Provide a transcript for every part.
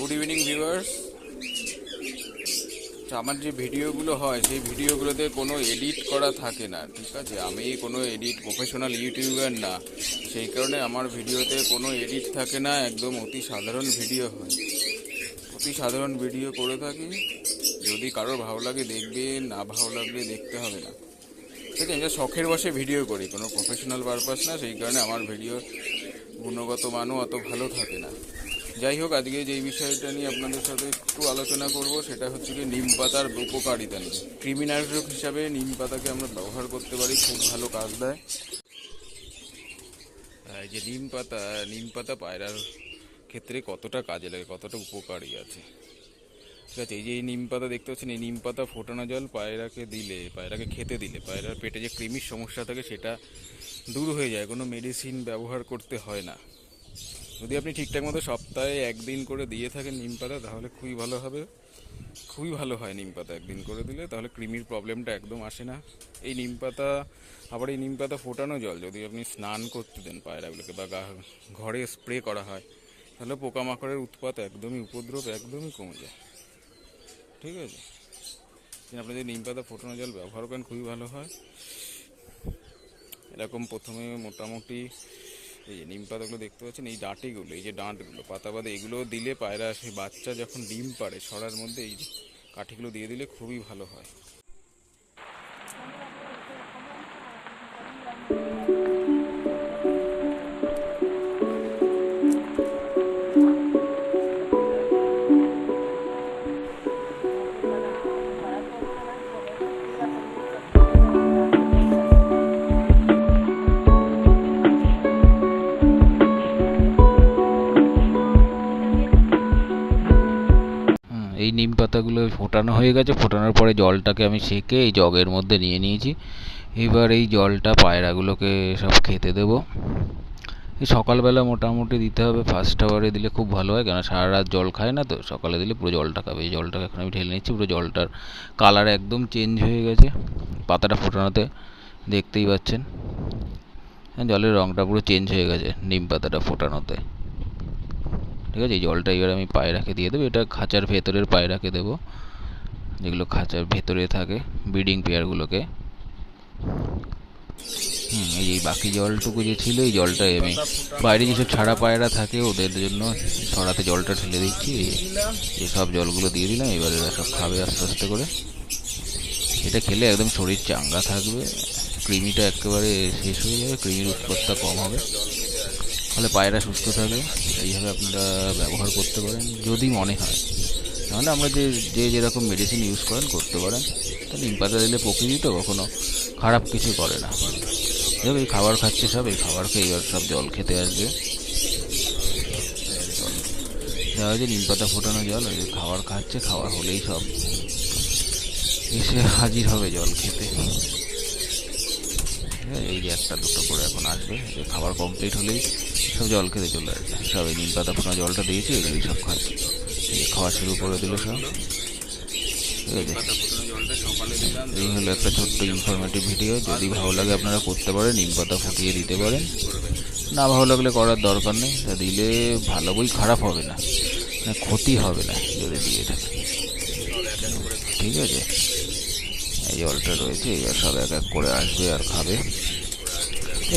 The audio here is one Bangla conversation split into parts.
গুড ইভিনিং ভিউয়ার্স আমার যে ভিডিওগুলো হয়, সেই ভিডিওগুলোতে কোনো এডিট করা থাকে না, ঠিক আছে? আমি কোনো এডিট প্রফেশনাল ইউটিউবার না। সেই কারণে আমার ভিডিওতে কোনো এডিট থাকে না, একদম অতি সাধারণ ভিডিও হয়। অতি সাধারণ ভিডিও করে থাকি। যদি কারোর ভালো লাগে দেখবে, না ভালো লাগলে দেখতে হবে না। ঠিক আছে? আমি শখের বসে ভিডিও করি, কোনো প্রফেশনাল পারপাস না। সেই কারণে আমার ভিডিও গুণগত মানও অত ভালো থাকে না। যাই হোক, আজকে যেই বিষয়টা নিয়ে আপনাদের সাথে একটু আলোচনা করব, সেটা হচ্ছে কি নিম পাতার উপকারিতা নিয়ে। ক্রিমিনাশক হিসাবে নিম পাতাকে আমরা ব্যবহার করতে পারি, খুব ভালো কাজ দেয়। এই যে নিম পাতা নিম পাতা পায়রার ক্ষেত্রে কতটা কাজে লাগে, কতটা উপকারী আছে? ঠিক আছে, এই যে এই নিম পাতা দেখতে পাচ্ছেন, এই নিম পাতা ফোটানো জল পায়রাকে দিলে, পায়রাকে খেতে দিলে, পায়রার পেটে যে কৃমির সমস্যা থাকে, সেটা দূর হয়ে যায়, কোনো মেডিসিন ব্যবহার করতে হয় না। যদি আপনি ঠিকঠাক মতো সপ্তাহে একদিন করে দিয়ে থাকেন নিম পাতা, তাহলে খুবই ভালো হবে। খুবই ভালো হয় নিম পাতা একদিন করে দিলে, তাহলে কৃমির প্রবলেমটা একদম আসে না। এই নিম পাতা, আবার এই নিম পাতা ফোটানো জল, যদি আপনি স্নান করতে দেন পায়রাগুলোকে বা ঘরে স্প্রে করা হয়, তাহলে পোকামাকড়ের উৎপাত একদমই উপদ্রব একদমই কমে যায়। ঠিক আছে? আপনি যদি নিম পাতা ফোটানো জল ব্যবহার করেন, খুবই ভালো হয়। এরকম প্রথমে মোটামুটি এই যে নিম পাতাগুলো দেখতে পাচ্ছেন, এই ডাঁটিগুলো, এই যে ডাঁটগুলো পাতা বাদে এগুলো দিলে পায়রা সেই বাচ্চা যখন ডিম পাড়ে সরার মধ্যে এই কাঠিগুলো দিয়ে দিলে খুবই ভালো হয়। এই নিম পাতাগুলো ফোটানো হয়ে গেছে। ফোটানোর পরে জলটাকে আমি সেকে এই জগের মধ্যে নিয়ে নিয়েছি। এবার এই জলটা পায়রাগুলোকে সব খেতে দেবো। সকালবেলা মোটামুটি দিতে হবে। ফার্স্ট আওয়ারে দিলে খুব ভালো হয় কেন সারা রাত জল খায় না তো। সকালে দিলে পুরো জলটা খাবে। এই জলটাকে এখন আমি ঢেলে নিচ্ছি পুরো জলটার কালার একদম চেঞ্জ হয়ে গেছে পাতাটা ফোটানোতে। দেখতেই পাচ্ছেন। হ্যাঁ, জলের রঙটা পুরো চেঞ্জ হয়ে গেছে নিম পাতাটা ফোটানোতে। ঠিক আছে? এই জলটা এবার আমি পায়রাকে দিয়ে দেবো। এটা খাঁচার ভেতরের পায়রাকে দেবো। যেগুলো খাঁচার ভেতরে থাকে, ব্রিডিং পেয়ারগুলোকে হুম, এই যে বাকি জলটুকু যে ছিল, এই জলটাই আমি বাইরে যেসব ছাড়া পায়রা থাকে, ওদের জন্য ছড়াতে জলটা ঢেলে দিচ্ছি। সব জলগুলো দিয়ে দিলাম, এবার এরা সব খাবে আস্তে আস্তে করে। এটা খেলে একদম শরীর চাঙ্গা থাকবে। কৃমিটা একেবারে শেষ হয়ে যাবে কৃমির উৎপাতটা কম হবে। ফলে পায়রা সুস্থ থাকবে, এইভাবে আপনারা ব্যবহার করতে পারেন, যদি মনে হয়। নাহলে আমরা যে যে যেরকম মেডিসিন ইউজ করেন, করতে পারেন। তো নিম পাতা দিলে প্রকৃতি তো কখনো খারাপ কিছু করে না। দেখো এই খাবার খাচ্ছে সব, এই খাবার খেয়ে এবার সব জল খেতে আসবে। দেওয়া হয়েছে, নিম পাতা ফোটানো জল ওই যে খাবার খাচ্ছে, খাবার হলেই সব। এসে হাজির হবে জল খেতে। হ্যাঁ, এই যে একটা দুটো করে এখন আসবে। যে খাবার কমপ্লিট হলেই সব জল খেতে চলে আসবে। সব এই নিম পাতা ফোনা জলটা দিয়েছি এগুলোই সব খাচ্ছে এই খাওয়া শুরু করে দিল সব। এই হলো একটা ছোট্ট ইনফরমেটিভ ভিডিও যদি ভালো লাগে আপনারা করতে পারেন নিম পাতা ফুটিয়ে দিতে পারেন। না ভালো লাগলে করার দরকার নেই। তা দিলে ভালো বই খারাপ হবে না ক্ষতি হবে না যদি দিয়ে থাকে। ঠিক আছে? এই জলটা রয়েছে, এবার সব এক এক করে আসবে আর খাবে।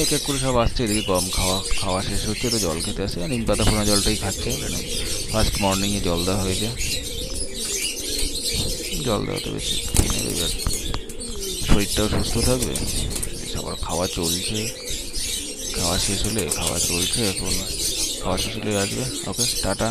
এক এক করে সব আসছে, এদিকে কম খাওয়া খাওয়া শেষ হচ্ছে, তো জল খেতে আসে আর নিম পাতা ফোনা জলটাই খাচ্ছে ফার্স্ট মর্নিংয়ে জল দেওয়া হয়েছে। জল দেওয়া তো বেশি শরীরটাও সুস্থ থাকবে সবার খাওয়া চলছে। খাওয়া শেষ হলে খাওয়া চলছে, এখন খাওয়া শেষ হলে আসবে। Okay, tata.